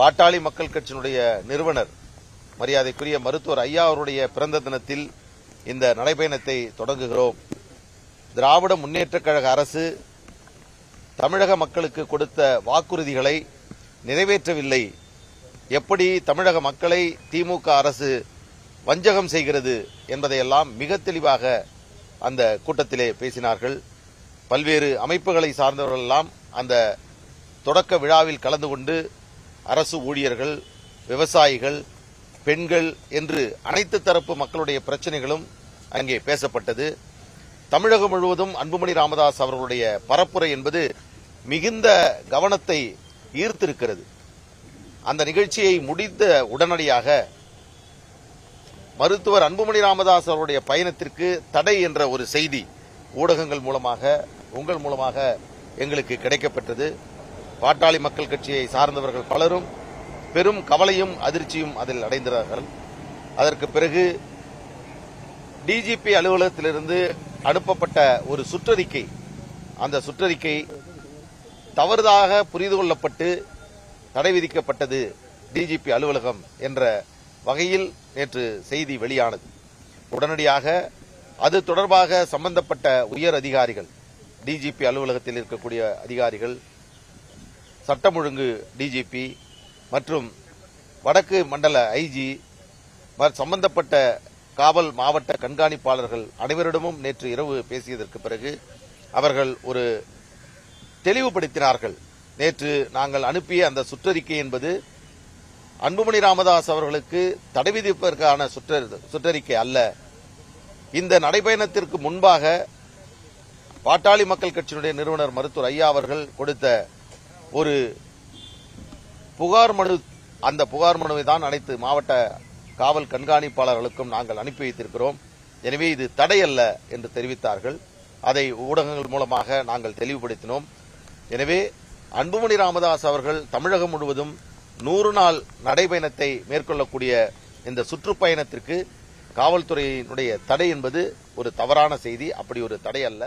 பாட்டாளி மக்கள் கட்சியினுடைய நிறுவனர் மரியாதைக்குரிய மருத்துவர் ஐயா அவருடைய பிறந்த தினத்தில் இந்த நடைபயணத்தை தொடங்குகிறோம். திராவிட முன்னேற்றக் கழக அரசு தமிழக மக்களுக்கு கொடுத்த வாக்குறுதிகளை நிறைவேற்றவில்லை. எப்படி தமிழக மக்களை திமுக அரசு வஞ்சகம் செய்கிறது என்பதையெல்லாம் மிக தெளிவாக அந்த கூட்டத்திலே பேசினார்கள். பல்வேறு அமைப்புகளை சார்ந்தவர்கள் எல்லாம் அந்த தொடக்க விழாவில் கலந்து கொண்டு அரசு ஊழியர்கள் விவசாயிகள் பெண்கள் என்று அனைத்து தரப்பு மக்களுடைய பிரச்சனைகளும் அங்கே பேசப்பட்டது. தமிழகம் முழுவதும் அன்புமணி ராமதாஸ் அவர்களுடைய பரப்புரை என்பது மிகுந்த கவனத்தை ஈர்த்திருக்கிறது. அந்த நிகழ்ச்சியை முடிந்த உடனடியாக மருத்துவர் அன்புமணி ராமதாஸ் அவருடைய பயணத்திற்கு தடை என்ற ஒரு செய்தி ஊடகங்கள் மூலமாக உங்கள் மூலமாக எங்களுக்கு கிடைக்கப்பெற்றது. பாட்டாளி மக்கள் கட்சியை சார்ந்தவர்கள் பலரும் பெரும் கவலையும் அதிர்ச்சியும் அதில் அடைந்தார்கள் அதற்கு பிறகு டிஜிபி அலுவலகத்திலிருந்து அனுப்பப்பட்ட ஒரு சுற்றறிக்கை அந்த சுற்றறிக்கை தவறுதாக புரிந்து கொள்ளப்பட்டு தடை விதிக்கப்பட்டது டிஜிபி அலுவலகம் என்ற வகையில் நேற்று செய்தி வெளியானது. உடனடியாக அது தொடர்பாக சம்பந்தப்பட்ட உயர் அதிகாரிகள் டிஜிபி அலுவலகத்தில் இருக்கக்கூடிய அதிகாரிகள் சட்டம் ஒழுங்கு டிஜிபி மற்றும் வடக்கு மண்டல ஐஜி சம்பந்தப்பட்ட காவல் மாவட்ட கண்காணிப்பாளர்கள் அனைவரிடமும் நேற்று இரவு பேசியதற்கு பிறகு அவர்கள் ஒரு தெளிவுபடுத்தினார்கள். நேற்று நாங்கள் அனுப்பிய அந்த சுற்றறிக்கை என்பது அன்புமணி ராமதாஸ் அவர்களுக்கு தடை விதிப்பதற்கான சுற்ற- சுற்றறிக்கை அல்ல. இந்த நடைபயணத்திற்கு முன்பாக பாட்டாளி மக்கள் கட்சியினுடைய நிறுவனர் மருத்துவர் ஐயா அவர்கள் கொடுத்த ஒரு புகார் மனு அந்த புகார் மனுவை தான் அனைத்து மாவட்ட காவல் கண்காணிப்பாளர்களுக்கும் நாங்கள் அனுப்பி வைத்திருக்கிறோம். எனவே இது தடையல்ல என்று தெரிவித்தார்கள். அதை ஊடகங்கள் மூலமாக நாங்கள் தெளிவுபடுத்தினோம். எனவே அன்புமணி ராமதாஸ் அவர்கள் தமிழகம் முழுவதும் நூறு நாள் நடைபயணத்தை மேற்கொள்ளக்கூடிய இந்த சுற்றுப்பயணத்திற்கு காவல்துறையினுடைய தடை என்பது ஒரு தவறான செய்தி. அப்படி ஒரு தடை அல்ல